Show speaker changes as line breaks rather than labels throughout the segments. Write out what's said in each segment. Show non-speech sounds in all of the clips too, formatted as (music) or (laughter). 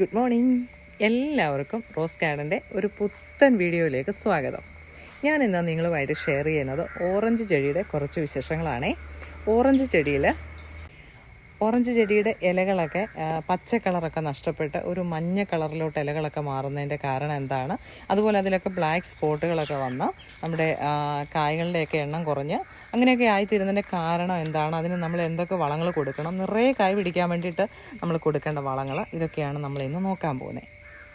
Good morning എല്ലാവർക്കും rose ഗാർഡന്റെ ഒരു പുത്തൻ വീഡിയോയിലേക്ക് സ്വാഗതം. ഞാൻ ഇന്ന് നിങ്ങളുമായിട്ട് ഷെയർ ചെയ്യുന്നത് ഓറഞ്ച് ചെടിയുടെ കുറച്ച് വിശേഷങ്ങളാണേ. ഓറഞ്ച് ചെടിയിൽ ഓറഞ്ച് ചെടിയുടെ ഇലകളൊക്കെ പച്ച കളറൊക്കെ നഷ്ടപ്പെട്ട് ഒരു മഞ്ഞ കളറിലോട്ട് ഇലകളൊക്കെ മാറുന്നതിന്റെ കാരണം എന്താണ്? അതുപോലെ അതിലൊക്കെ ബ്ലാക്ക് സ്പോട്ടുകളൊക്കെ വന്ന് നമ്മുടെ കായകളുടെയൊക്കെ എണ്ണം കുറഞ്ഞ് അങ്ങനെയൊക്കെ ആയിത്തീരുന്നതിന്റെ കാരണം എന്താണ്? അതിന് നമ്മൾ എന്തൊക്കെ വളങ്ങൾ കൊടുക്കണം? നിറയെ കായ് പിടിക്കാൻ വേണ്ടിയിട്ട് നമ്മൾ കൊടുക്കേണ്ട വളങ്ങൾ ഇതൊക്കെയാണ് നമ്മൾ ഇന്ന് നോക്കാൻ പോകുന്നത്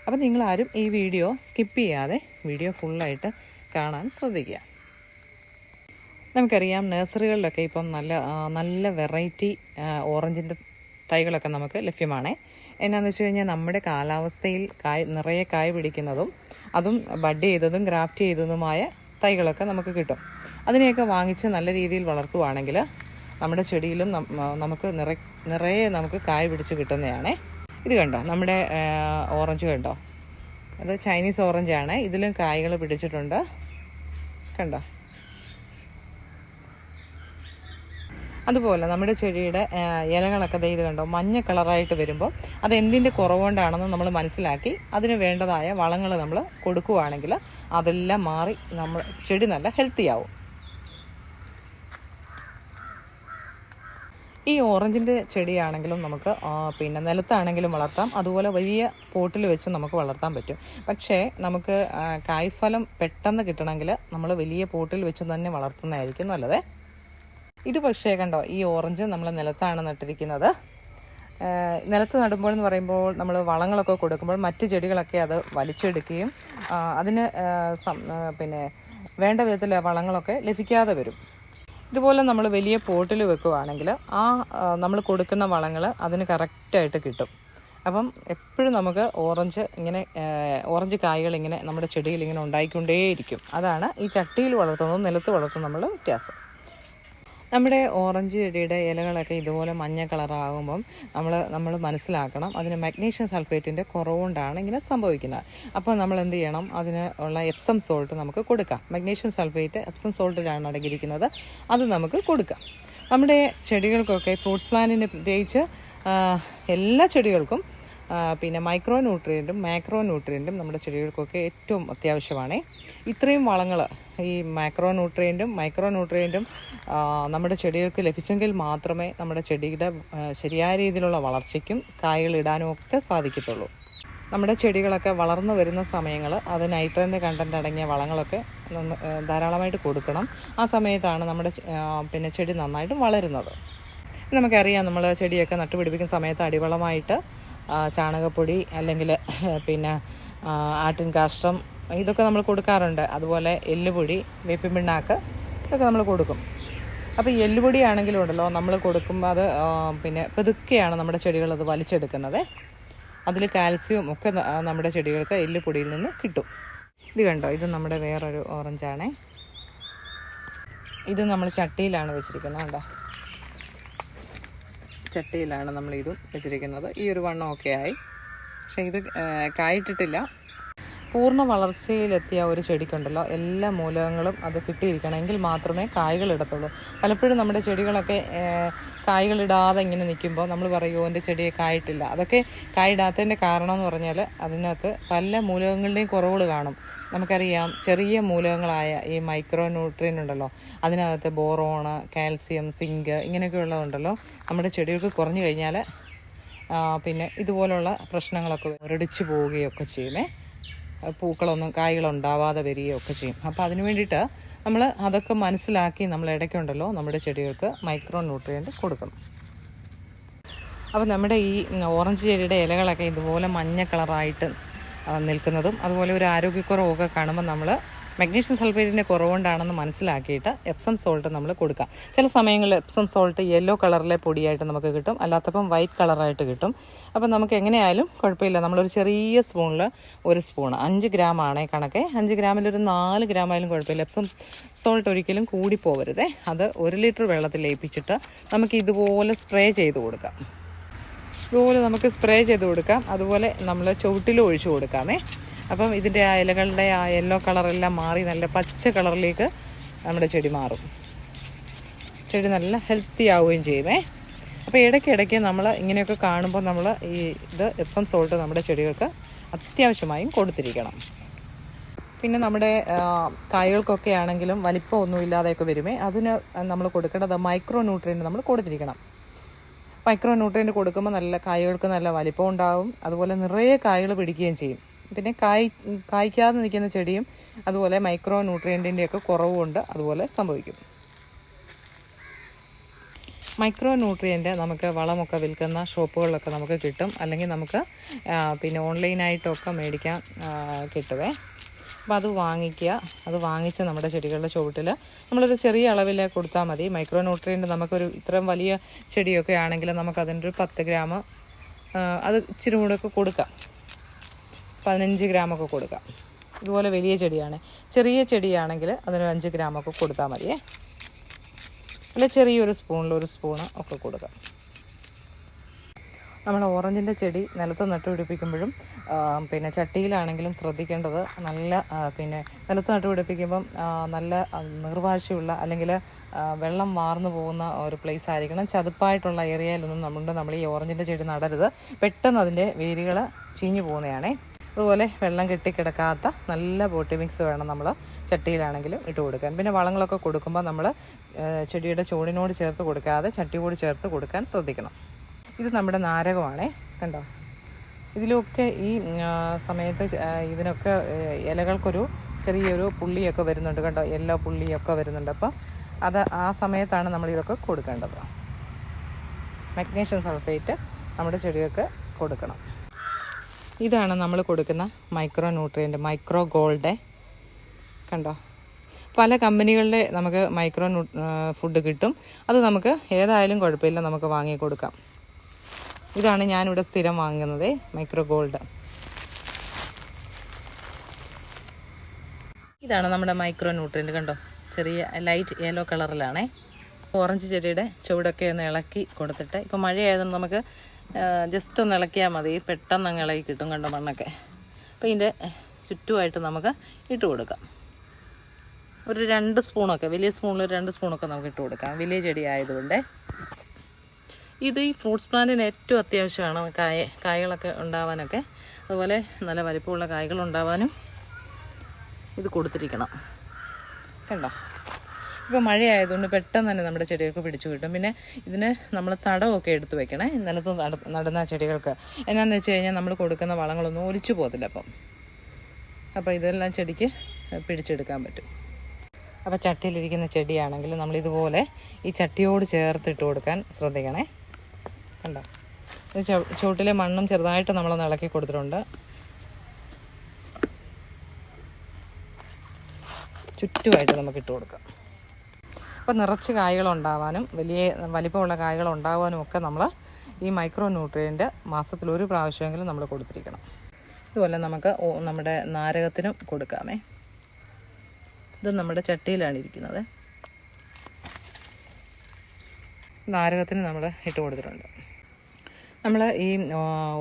അപ്പോൾ നിങ്ങളാരും ഈ വീഡിയോ സ്കിപ്പ് ചെയ്യാതെ വീഡിയോ ഫുള്ളായിട്ട് കാണാൻ ശ്രദ്ധിക്കുക. നമുക്കറിയാം നഴ്സറികളിലൊക്കെ ഇപ്പം നല്ല നല്ല വെറൈറ്റി ഓറഞ്ചിന്റെ തൈകളൊക്കെ നമുക്ക് ലഭ്യമാണ്. എന്നാന്ന് വെച്ച് കഴിഞ്ഞാൽ നമ്മുടെ കാലാവസ്ഥയിൽ കായ് നിറയെ കായ് പിടിക്കുന്നതും അതും ബഡ് ചെയ്തതും ഗ്രാഫ്റ്റ് ചെയ്തതുമായ തൈകളൊക്കെ നമുക്ക് കിട്ടും. അതിനെയൊക്കെ വാങ്ങിച്ച് നല്ല രീതിയിൽ വളർത്തുവാണെങ്കിൽ നമ്മുടെ ചെടിയിലും നമുക്ക് നിറ നിറയെ നമുക്ക് കായ് പിടിച്ച് കിട്ടുന്നതാണേ. ഇത് കണ്ടോ? നമ്മുടെ ഓറഞ്ച് കണ്ടോ? അത് ചൈനീസ് ഓറഞ്ചാണ്. ഇതിലും കായ്കൾ പിടിച്ചിട്ടുണ്ട്. കണ്ടോ? അതുപോലെ നമ്മുടെ ചെടിയുടെ ഇലകളൊക്കെ ദൈത് കണ്ടോ? മഞ്ഞ കളറായിട്ട് വരുമ്പോൾ അത് എന്തിന്റെ കുറവുകൊണ്ടാണെന്ന് നമ്മൾ മനസ്സിലാക്കി അതിന് വേണ്ടതായ വളങ്ങൾ നമ്മൾ കൊടുക്കുകയാണെങ്കിൽ അതെല്ലാം മാറി നമ്മൾ ചെടി നല്ല ഹെൽത്തി ആവും. ഈ ഓറഞ്ചിന്റെ ചെടിയാണെങ്കിലും നമുക്ക് പിന്നെ നിലത്താണെങ്കിലും വളർത്താം. അതുപോലെ വലിയ പോട്ടിൽ വെച്ച് നമുക്ക് വളർത്താൻ പറ്റും. പക്ഷേ നമുക്ക് കായ്ഫലം പെട്ടെന്ന് കിട്ടണമെങ്കിൽ നമ്മൾ വലിയ പോട്ടിൽ വെച്ച് തന്നെ വളർത്തുന്നതായിരിക്കും നല്ലത്. ഇത് പക്ഷേ കണ്ടോ ഈ ഓറഞ്ച് നമ്മൾ നിലത്താണ് നട്ടിരിക്കുന്നത്. നിലത്ത് നടുമ്പോൾ എന്ന് പറയുമ്പോൾ നമ്മൾ വളങ്ങളൊക്കെ കൊടുക്കുമ്പോൾ മറ്റ് ചെടികളൊക്കെ അത് വലിച്ചെടുക്കുകയും അതിന് പിന്നെ വേണ്ട വിധത്തിൽ വളങ്ങളൊക്കെ ലഭിക്കാതെ വരും. ഇതുപോലെ നമ്മൾ വലിയ പോട്ടിൽ വെക്കുവാണെങ്കിൽ ആ നമ്മൾ കൊടുക്കുന്ന വളങ്ങൾ അതിന് കറക്റ്റായിട്ട് കിട്ടും. അപ്പം എപ്പോഴും നമുക്ക് ഓറഞ്ച് ഇങ്ങനെ ഓറഞ്ച് കായ്കൾ ഇങ്ങനെ നമ്മുടെ ചെടിയിൽ ഇങ്ങനെ ഉണ്ടായിക്കൊണ്ടേയിരിക്കും. അതാണ് ഈ ചട്ടിയിൽ വളർത്തുന്നതും നിലത്ത് വളർത്തുന്നതും നമ്മൾ വ്യത്യാസം. നമ്മുടെ ഓറഞ്ച് ചെടിയുടെ ഇലകളൊക്കെ ഇതുപോലെ മഞ്ഞ കളറാകുമ്പം നമ്മൾ നമ്മൾ മനസ്സിലാക്കണം അതിന് മഗ്നീഷ്യം സൾഫേറ്റിന്റെ കുറവുകൊണ്ടാണ് ഇങ്ങനെ സംഭവിക്കുന്നത്. അപ്പോൾ നമ്മൾ എന്ത് ചെയ്യണം? അതിന് ഉള്ള എപ്സം സോൾട്ട് നമുക്ക് കൊടുക്കാം. മഗ്നീഷ്യം സൾഫേറ്റ് എപ്സം സോൾട്ടിലാണ് അടങ്ങിയിരിക്കുന്നത്. അത് നമുക്ക് കൊടുക്കാം. നമ്മുടെ ചെടികൾക്കൊക്കെ ഫ്രൂട്ട്സ് പ്ലാന്റിന് പ്രത്യേകിച്ച് എല്ലാ ചെടികൾക്കും പിന്നെ മൈക്രോ ന്യൂട്രിയന്റും മാക്രോ ന്യൂട്രിയന്റും നമ്മുടെ ചെടികൾക്കൊക്കെ ഏറ്റവും അത്യാവശ്യമാണ്. ഇത്രയും വളങ്ങൾ ഈ മാക്രോ ന്യൂട്രിയന്റും മൈക്രോ ന്യൂട്രിയന്റും നമ്മുടെ ചെടികൾക്ക് ലഭിച്ചെങ്കിൽ മാത്രമേ നമ്മുടെ ചെടിയുടെ ശരിയായ രീതിയിലുള്ള വളർച്ചയ്ക്കും കായകൾ ഇടാനും ഒക്കെ സാധിക്കത്തുള്ളൂ. നമ്മുടെ ചെടികളൊക്കെ വളർന്നു വരുന്ന സമയങ്ങൾ അത് നൈട്രജന്റെ കണ്ടന്റ് അടങ്ങിയ വളങ്ങളൊക്കെ ധാരാളമായിട്ട് കൊടുക്കണം. ആ സമയത്താണ് നമ്മുടെ പിന്നെ ചെടി നന്നായിട്ട് വളരുന്നത്. നമുക്കറിയാം നമ്മൾ ചെടിയൊക്കെ നട്ടുപിടിപ്പിക്കുന്ന സമയത്ത് അടിവളമായിട്ട് ചാണകപ്പൊടി അല്ലെങ്കിൽ (laughs) പിന്നെ ആട്ടിൻ കാഷ്ടം ഇതൊക്കെ നമ്മൾ കൊടുക്കാറുണ്ട്. അതുപോലെ എല്ലുപൊടി വേപ്പിൻ പിണ്ണാക്ക് ഇതൊക്കെ നമ്മൾ കൊടുക്കും. അപ്പോൾ എല്ലുപൊടി ആണെങ്കിലും ഉണ്ടല്ലോ നമ്മൾ കൊടുക്കുമ്പോൾ അത് പിന്നെ പെതുക്കെയാണ് നമ്മുടെ ചെടികൾ അത് വലിച്ചെടുക്കുന്നത്. അതിൽ കാൽസ്യവും ഒക്കെ നമ്മുടെ ചെടികൾക്ക് എല്ലുപൊടിയിൽ നിന്ന് കിട്ടും. ഇത് കണ്ടോ? ഇത് നമ്മുടെ വേറൊരു ഓറഞ്ചാണേ. ഇത് നമ്മൾ ചട്ടിയിലാണ് വെച്ചിരിക്കുന്നത് കണ്ടോ? ചട്ടിയിലാണ് നമ്മൾ ഇതും വെച്ചിരിക്കുന്നത്. ഈ ഒരു വണ്ണം ഒക്കെ ആയി. പക്ഷേ ഇത് കായിട്ടിട്ടില്ല. പൂർണ വളർച്ചയിലെത്തിയ ഒരു ചെടിക്കുണ്ടല്ലോ. എല്ലാ മൂലകങ്ങളും അത് കിട്ടിയിരിക്കണമെങ്കിൽ മാത്രമേ കായ്കൾ ഇടത്തുള്ളൂ. പലപ്പോഴും നമ്മുടെ ചെടികളൊക്കെ കായ്കളിടാതെ ഇങ്ങനെ നിൽക്കുമ്പോൾ നമ്മൾ പറയും എന്റെ ചെടിയെ കായിട്ടില്ല. അതൊക്കെ കായിടാത്തതിന്റെ കാരണം എന്ന് പറഞ്ഞാൽ അതിനകത്ത് പല മൂലകങ്ങളുടെയും കുറവുകൾ കാണും. നമുക്കറിയാം ചെറിയ മൂലകങ്ങളായ ഈ മൈക്രോ ന്യൂട്രിയൻ ഉണ്ടല്ലോ. അതിനകത്ത് ബോറോണ് കാൽസ്യം സിങ്ക് ഇങ്ങനെയൊക്കെയുള്ളതുണ്ടല്ലോ നമ്മുടെ ചെടികൾക്ക് കുറഞ്ഞു കഴിഞ്ഞാൽ പിന്നെ ഇതുപോലുള്ള പ്രശ്നങ്ങളൊക്കെ മുരടിച്ചു പോവുകയൊക്കെ ചെയ്യുമേ. പൂക്കളൊന്നും കായ്കളുണ്ടാവാതെ വരികയൊക്കെ ചെയ്യും. അപ്പോൾ അതിന് വേണ്ടിയിട്ട് നമ്മൾ അതൊക്കെ മനസ്സിലാക്കി നമ്മൾ ഇടയ്ക്കുണ്ടല്ലോ നമ്മുടെ ചെടികൾക്ക് മൈക്രോ ന്യൂട്രിയന്റ് കൊടുക്കണം. അപ്പോൾ നമ്മുടെ ഈ ഓറഞ്ച് ചെടിയുടെ ഇലകളൊക്കെ ഇതുപോലെ മഞ്ഞ കളറായിട്ട് നിൽക്കുന്നതും അതുപോലെ ഒരു ആരോഗ്യക്കുറവൊക്കെ കാണുമ്പോൾ നമ്മൾ മഗ്നീഷ്യം സൾഫേറ്റിന്റെ കുറവുകൊണ്ടാണെന്ന് മനസ്സിലാക്കിയിട്ട് എപ്സം സോൾട്ട് നമ്മൾ കൊടുക്കാം. ചില സമയങ്ങളിൽ എപ്സം സോൾട്ട് യെല്ലോ കളറിലെ പൊടിയായിട്ട് നമുക്ക് കിട്ടും. അല്ലാത്തപ്പം വൈറ്റ് കളറായിട്ട് കിട്ടും. അപ്പം നമുക്ക് എങ്ങനെയായാലും കുഴപ്പമില്ല. നമ്മളൊരു ചെറിയ സ്പൂണിൽ ഒരു സ്പൂൺ അഞ്ച് ഗ്രാം ആണേ കണക്കെ. അഞ്ച് ഗ്രാമിലൊരു നാല് ഗ്രാം ആയാലും കുഴപ്പമില്ല. എപ്സം സോൾട്ട് ഒരിക്കലും കൂടി പോകരുതേ അത് ഒരു ലിറ്റർ വെള്ളത്തിൽ ലയിപ്പിച്ചിട്ട് നമുക്ക് ഇതുപോലെ സ്പ്രേ ചെയ്ത് കൊടുക്കാം. ഇതുപോലെ നമുക്ക് സ്പ്രേ ചെയ്ത് കൊടുക്കാം. അതുപോലെ നമ്മൾ ചുവട്ടിലും ഒഴിച്ചു കൊടുക്കാമേ. അപ്പം ഇതിന്റെ ആ ഇലകളുടെ ആ യെല്ലോ കളറെല്ലാം മാറി നല്ല പച്ച കളറിലേക്ക് നമ്മുടെ ചെടി മാറും. ചെടി നല്ല ഹെൽത്തി ആവുകയും ചെയ്യുമേ അപ്പോൾ ഇടയ്ക്ക് ഇടയ്ക്ക് നമ്മൾ ഇങ്ങനെയൊക്കെ കാണുമ്പോൾ നമ്മൾ ഈ ഇത് എപ്സം സോൾട്ട് നമ്മുടെ ചെടികൾക്ക് അത്യാവശ്യമായും കൊടുത്തിരിക്കണം. പിന്നെ നമ്മുടെ കായകൾക്കൊക്കെ ആണെങ്കിലും വലിപ്പമൊന്നും ഇല്ലാതെയൊക്കെ വരുമേ അതിന് നമ്മൾ കൊടുക്കേണ്ടത് മൈക്രോ ന്യൂട്രിയന്റ് നമ്മൾ കൊടുത്തിരിക്കണം. മൈക്രോ ന്യൂട്രിയന്റ് കൊടുക്കുമ്പോൾ നല്ല കായകൾക്ക് നല്ല വലിപ്പം ഉണ്ടാവും അതുപോലെ നിറയെ കായകൾ പിടിക്കുകയും ചെയ്യും. പിന്നെ കായ് കായ്ക്കാതെ നിൽക്കുന്ന ചെടിയും അതുപോലെ മൈക്രോ ന്യൂട്രിയന്റിന്റെയൊക്കെ കുറവുകൊണ്ട് അതുപോലെ സംഭവിക്കും. മൈക്രോ ന്യൂട്രിയന്റ് നമുക്ക് വളമൊക്കെ വിൽക്കുന്ന ഷോപ്പുകളിലൊക്കെ നമുക്ക് കിട്ടും. അല്ലെങ്കിൽ നമുക്ക് പിന്നെ ഓൺലൈനായിട്ടൊക്കെ മേടിക്കാൻ കിട്ടുവേ. അപ്പോൾ അത് വാങ്ങിക്കുക. അത് വാങ്ങിച്ച് നമ്മുടെ ചെടികളുടെ ചുവട്ടിൽ നമ്മളൊരു ചെറിയ അളവിൽ കൊടുത്താൽ മതി. മൈക്രോ ന്യൂട്രിയന്റ് നമുക്കൊരു ഇത്രയും വലിയ ചെടിയൊക്കെ ആണെങ്കിൽ നമുക്ക് അതിന്റെ ഒരു പത്ത് ഗ്രാം അത് ഇച്ചിരി കൂടെയൊക്കെ കൊടുക്കാം. പതിനഞ്ച് ഗ്രാമൊക്കെ കൊടുക്കാം. ഇതുപോലെ വലിയ ചെടിയാണ്. ചെറിയ ചെടിയാണെങ്കിൽ അതിനൊരു അഞ്ച് ഗ്രാമൊക്കെ കൊടുത്താൽ മതിയേ അല്ല ചെറിയൊരു സ്പൂണിൽ ഒരു സ്പൂണ് ഒക്കെ കൊടുക്കാം. നമ്മൾ ഓറഞ്ചിന്റെ ചെടി നിലത്ത് നട്ടുപിടിപ്പിക്കുമ്പോഴും പിന്നെ ചട്ടിയിലാണെങ്കിലും ശ്രദ്ധിക്കേണ്ടത് നല്ല പിന്നെ നിലത്ത് നട്ടുപിടിപ്പിക്കുമ്പം നല്ല നിർവാശയുള്ള അല്ലെങ്കിൽ വെള്ളം വാർന്നു പോകുന്ന ഒരു പ്ലേസ് ആയിരിക്കണം. ചതുപ്പായിട്ടുള്ള ഏരിയയിലൊന്നും നമ്മുടെ നമ്മൾ ഈ ഓറഞ്ചിന്റെ ചെടി നടരുത്. പെട്ടെന്ന് അതിന്റെ വേരുകൾ ചീഞ്ഞു പോകുന്നതാണേ അതുപോലെ വെള്ളം കെട്ടിക്കിടക്കാത്ത നല്ല ബോട്ടി മിക്സ് വേണം നമ്മൾ ചട്ടിയിലാണെങ്കിലും ഇട്ട് കൊടുക്കാൻ. പിന്നെ വളങ്ങളൊക്കെ കൊടുക്കുമ്പോൾ നമ്മൾ ചെടിയുടെ ചൂടിനോട് ചേർത്ത് കൊടുക്കാതെ ചട്ടിയോട് ചേർത്ത് കൊടുക്കാൻ ശ്രദ്ധിക്കണം. ഇത് നമ്മുടെ നാരകമാണേ കണ്ടോ? ഇതിലൊക്കെ ഈ സമയത്ത് ഇതിനൊക്കെ ഇലകൾക്കൊരു ചെറിയൊരു പുള്ളിയൊക്കെ വരുന്നുണ്ട് കണ്ടോ? യെല്ലോ പുള്ളിയൊക്കെ വരുന്നുണ്ട്. അപ്പോൾ അത് ആ സമയത്താണ് നമ്മൾ ഇതൊക്കെ കൊടുക്കേണ്ടത്. മഗ്നീഷ്യം സൾഫേറ്റ് നമ്മുടെ ചെടികൾക്ക് കൊടുക്കണം. ഇതാണ് നമ്മൾ കൊടുക്കുന്ന മൈക്രോ ന്യൂട്രിയന്റ് മൈക്രോ ഗോൾഡ് കണ്ടോ? പല കമ്പനികളുടെ നമുക്ക് മൈക്രോ ഫുഡ് കിട്ടും. അത് നമുക്ക് ഏതായാലും കുഴപ്പമില്ല നമുക്ക് വാങ്ങി കൊടുക്കാം. ഇതാണ് ഞാനിവിടെ സ്ഥിരം വാങ്ങുന്നത് മൈക്രോ ഗോൾഡ് ഇതാണ് നമ്മുടെ മൈക്രോ ന്യൂട്രിയന്റ് കണ്ടോ? ചെറിയ ലൈറ്റ് യെല്ലോ കളറിലാണേ ഓറഞ്ച് ചെടിയുടെ ചുവടൊക്കെ ഒന്ന് ഇളക്കി കൊടുത്തിട്ട് ഇപ്പോൾ മഴയായതുകൊണ്ട് നമുക്ക് ജസ്റ്റ് ഒന്ന് ഇളക്കിയാൽ മതി. പെട്ടെന്ന് അങ്ങ് ഇളകി കിട്ടും കണ്ട മണ്ണൊക്കെ. അപ്പോൾ ഇതിന്റെ ചുറ്റുമായിട്ട് നമുക്ക് ഇട്ട് കൊടുക്കാം. ഒരു രണ്ട് സ്പൂണൊക്കെ വലിയ സ്പൂണിൽ രണ്ട് സ്പൂണൊക്കെ നമുക്ക് ഇട്ട് കൊടുക്കാം. വലിയ ചെടി ആയതുകൊണ്ട്. ഇത് ഈ ഫ്രൂട്ട്സ് പ്ലാന്റിന് ഏറ്റവും അത്യാവശ്യമാണ്. കായ കായകളൊക്കെ ഉണ്ടാവാനൊക്കെ. അതുപോലെ നല്ല വലിപ്പമുള്ള കായകൾ ഉണ്ടാവാനും ഇത് കൊടുത്തിരിക്കണം. കണ്ടോ? ഇപ്പോൾ മഴയായതുകൊണ്ട് പെട്ടെന്ന് തന്നെ നമ്മുടെ ചെടികൾക്ക് പിടിച്ചു കിട്ടും. പിന്നെ ഇതിന് നമ്മൾ തടമൊക്കെ എടുത്ത് വെക്കണേ. നിലത്ത് നട നടുന്ന ചെടികൾക്ക്. എന്നാന്ന് വെച്ച് കഴിഞ്ഞാൽ നമ്മൾ കൊടുക്കുന്ന വളങ്ങളൊന്നും ഒലിച്ചു പോകത്തില്ല അപ്പം. അപ്പോൾ ഇതെല്ലാം ചെടിക്ക് പിടിച്ചെടുക്കാൻ പറ്റും. അപ്പോൾ ചട്ടിയിലിരിക്കുന്ന ചെടിയാണെങ്കിൽ നമ്മൾ ഇതുപോലെ ഈ ചട്ടിയോട് ചേർത്തിട്ട് കൊടുക്കാൻ ശ്രദ്ധിക്കണേ. കണ്ടോ? ചുവട്ടിലെ മണ്ണും ചെറുതായിട്ട് നമ്മൾ ഇളക്കി കൊടുത്തിട്ടുണ്ട്. ചുറ്റുമായിട്ട് നമുക്ക് ഇട്ട് കൊടുക്കാം. അപ്പോൾ നിറച്ച് കായ്കൾ ഉണ്ടാവാനും വലിയ വലിപ്പമുള്ള കായ്കൾ ഉണ്ടാവാനും ഒക്കെ നമ്മൾ ഈ മൈക്രോ ന്യൂട്രിയന്റ് മാസത്തിൽ ഒരു പ്രാവശ്യമെങ്കിലും നമ്മൾ കൊടുത്തിരിക്കണം. ഇതുപോലെ നമുക്ക് നമ്മുടെ നാരകത്തിനും കൊടുക്കാമേ. ഇത് നമ്മുടെ ചട്ടിയിലാണ് ഇരിക്കുന്നത്. നാരകത്തിന് നമ്മൾ ഇട്ട് കൊടുത്തിട്ടുണ്ട്. നമ്മൾ ഈ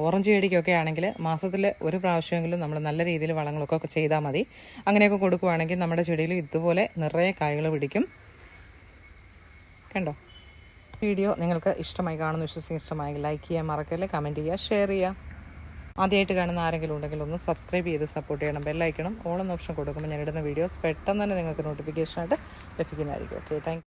ഓറഞ്ച് ചെടിക്കൊക്കെ ആണെങ്കിൽ മാസത്തിൽ ഒരു പ്രാവശ്യമെങ്കിലും നമ്മൾ നല്ല രീതിയിൽ വളങ്ങളൊക്കെ ചെയ്താൽ മതി. അങ്ങനെയൊക്കെ കൊടുക്കുവാണെങ്കിൽ നമ്മുടെ ചെടിയിൽ ഇതുപോലെ നിറയെ കായ്കൾ പിടിക്കും. കണ്ടോ? വീഡിയോ നിങ്ങൾക്ക് ഇഷ്ടമായി കാണുന്നു വിശ്വസിച്ച് ഇഷ്ടമായി ലൈക്ക് ചെയ്യാൻ മറക്കല്ലേ കമന്റ് ചെയ്യുക ഷെയർ ചെയ്യുക. ആദ്യമായിട്ട് കാണുന്ന ആരെങ്കിലും ഉണ്ടെങ്കിൽ ഒന്ന് സബ്സ്ക്രൈബ് ചെയ്ത് സപ്പോർട്ട് ചെയ്യണം ബെല്ലൈക്കണം ഓൺ എന്ന ഓപ്ഷൻ കൊടുക്കുമ്പോൾ ഞാൻ ഇടുന്ന വീഡിയോസ് പെട്ടെന്ന് തന്നെ നിങ്ങൾക്ക് നോട്ടിഫിക്കേഷനായിട്ട് ലഭിക്കുന്നതായിരിക്കും. Okay thank